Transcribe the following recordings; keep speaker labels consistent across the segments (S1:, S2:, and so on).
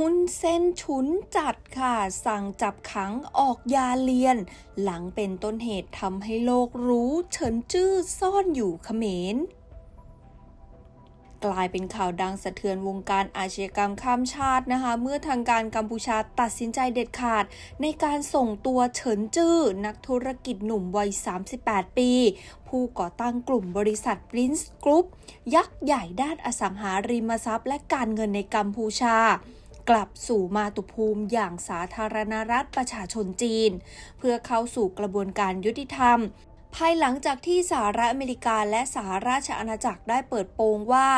S1: หุ้นเส้นฉุนจัดค่ะ สั่งจับขังออกยาเลียน หลังเป็นต้นเหตุทำให้โลกรู้เฉินจื้อซ่อนอยู่เขมรกลายเป็นข่าวดังสะเทือนวงการอาชญากรรมข้ามชาตินะคะ เมื่อทางการกัมพูชาตัดสินใจเด็ดขาด ในการส่งตัวเฉินจื้อ นักธุรกิจหนุ่มวัย 38 ปี ผู้ก่อตั้งกลุ่มบริษัท Prince Group ยักษ์ใหญ่ด้านอสังหาริมทรัพย์และการเงินในกัมพูชา กลับสู่มาตุภูมิอย่างสาธารณรัฐประชาชนจีน เพื่อเข้าสู่กระบวนการยุติธรรม ภายหลังจากที่สหรัฐอเมริกาและสหราชอาณาจักรได้เปิดโปงว่า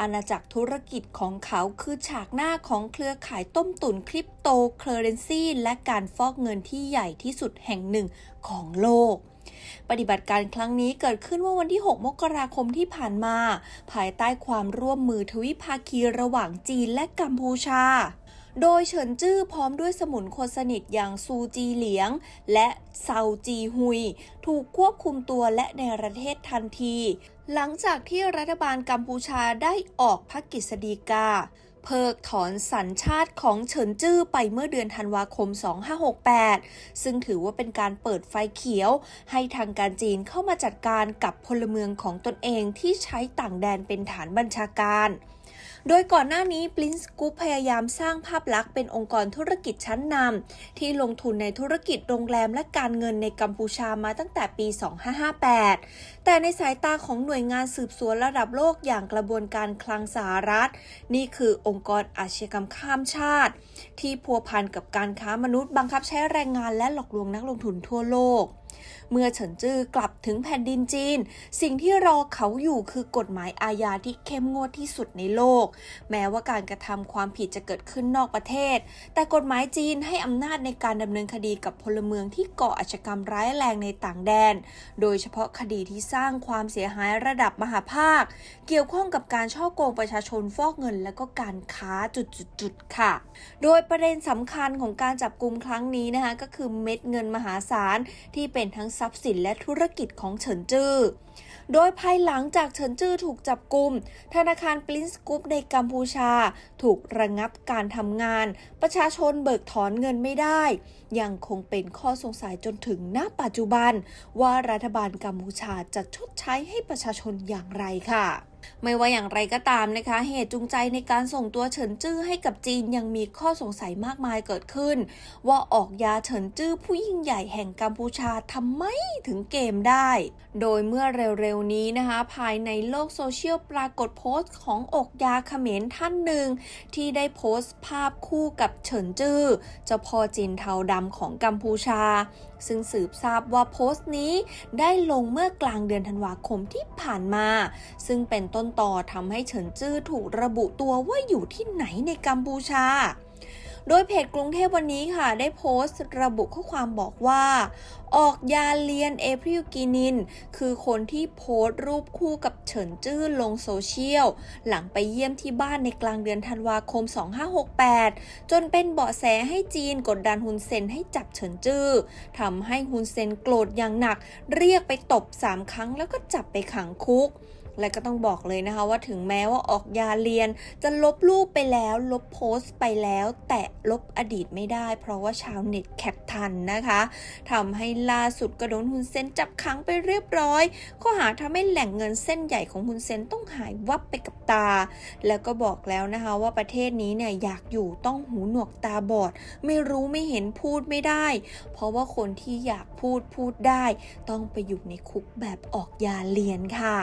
S1: อาณาจักรธุรกิจของเขาคือฉากหน้าของเครือข่ายต้มตุ๋นคริปโตเคอเรนซีและการฟอกเงินที่ใหญ่ที่สุดแห่งหนึ่งของโลก ปฏิบัติการครั้งนี้เกิดขึ้นเมื่อวันที่ 6 มกราคมที่ผ่านมา ภายใต้ความร่วมมือทวิภาคีระหว่างจีนและกัมพูชา โดยเฉินจื้อพร้อมด้วยสมุนคนสนิทอย่างซูจีเหลียง และเซาจีฮุย ถูกควบคุมตัวและในประเทศทันที หลังจากที่รัฐบาลกัมพูชาได้ออกพระกฤษฎีกา เพิกถอนสัญชาติของเฉินจื้อไปเมื่อเดือนธันวาคม 2568 ซึ่งถือว่าเป็นการเปิดไฟเขียว ให้ทางการจีนเข้ามาจัดการกับพลเมืองของตนเองที่ใช้ต่างแดนเป็นฐานบัญชาการ โดยก่อนหน้านี้ Prince Group พยายามสร้างภาพลักษณ์เป็นองค์กรธุรกิจชั้นนำที่ลงทุนในธุรกิจโรงแรมและการเงินในกัมพูชามาตั้งแต่ปี 2558 แต่ในสายตาของหน่วยงานสืบสวนระดับโลกอย่างกระบวนการคลังสหรัฐ นี่คือองค์กรอาชญากรรมข้ามชาติ ที่พัวพันกับการค้ามนุษย์บังคับใช้แรงงานและหลอกลวงนักลงทุนทั่วโลก เมื่อเฉินจื้อกลับถึงแผ่นดินจีน สิ่งที่รอเขาอยู่คือกฎหมายอาญาที่เข้มงวดที่สุดในโลก แม้ว่าการกระทำความผิดจะเกิดขึ้นนอกประเทศ แต่กฎหมายจีนให้อำนาจในการดำเนินคดีกับพลเมืองที่ก่ออาชกรรมร้ายแรงในต่างแดน โดยเฉพาะคดีที่สร้างความเสียหายระดับมหาภาค เกี่ยวข้องกับการช่อโกงประชาชนฟอกเงิน และก็การค้าจุดๆๆค่ะ โดยประเด็นสำคัญของการจับกลุ่มครั้งนี้นะคะก็คือเม็ดเงินมหาศาลที่เป็นทั้งทรัพย์สินและธุรกิจของเฉินจื้อ โดยภายหลังจากเฉินจื้อถูกจับกลุ่มธนาคารปรินซ์กรุ๊ปในกัมพูชา ถูกระงับการทำงาน ประชาชนเบิกถอนเงินไม่ได้ ยังคงเป็นข้อสงสัยจนถึงณปัจจุบัน ว่ารัฐบาลกัมพูชาจะชดใช้ให้ประชาชนอย่างไรค่ะ ไม่ว่าอย่างไรก็ตามนะคะ เหตุจูงใจในการส่งตัวเฉินจื้อให้กับจีนยังมีข้อสงสัยมากมายเกิดขึ้น ว่าออกยาเฉินจื้อผู้ยิ่งใหญ่แห่งกัมพูชาทำไมถึงเกมได้ โดยเมื่อเร็วๆนี้นะคะ ภายในโลกโซเชียลปรากฏโพสต์ของอกยาเขมรท่านหนึ่ง ที่ได้โพสต์ภาพคู่กับเฉินจื้อเจ้าพ่อจีนเทาดำของกัมพูชาซึ่งสืบทราบว่าโพสต์นี้ได้ลงเมื่อกลางเดือนธันวาคมที่ผ่านมา ซึ่งเป็นต้นต่อทำให้เฉินจื้อถูกระบุตัวว่าอยู่ที่ไหนในกัมพูชาโดยเพจกรุงเทพวันนี้ค่ะ ได้โพสต์ระบุข้อความบอกว่าออกยาเลียนเอพริลกินิน คือคนที่โพสต์รูปคู่กับเฉินจื้อลงโซเชียล หลังไปเยี่ยมที่บ้านในกลางเดือนธันวาคม 2568 จนเป็นเบาะแสให้จีนกดดันฮุนเซนให้จับเฉินจื้อทำให้ฮุนเซนโกรธอย่างหนัก เรียกไปตบ 3 ครั้งแล้วก็จับไปขังคุกและก็ต้องบอกเลยนะคะว่าถึงแม้ว่าออกยาเรียน จะลบรูปไปแล้ว ลบโพสต์ไปแล้ว แต่ลบอดีตไม่ได้ เพราะว่าชาวเน็ตแคปทันนะคะทำให้ล่าสุดก็โดนฮุนเซนจับขังไปเรียบร้อย ข้อหาทำให้แหล่งเงินเส้นใหญ่ของฮุนเซนต้องหายวับไปกับตา แล้วก็บอกแล้วนะคะว่าประเทศนี้เนี่ยอยากอยู่ต้องหูหนวกตาบอด ไม่รู้ไม่เห็นพูดไม่ได้ เพราะว่าคนที่อยากพูดพูดได้ ต้องไปอยู่ในคุกแบบออกยาเลียนค่ะ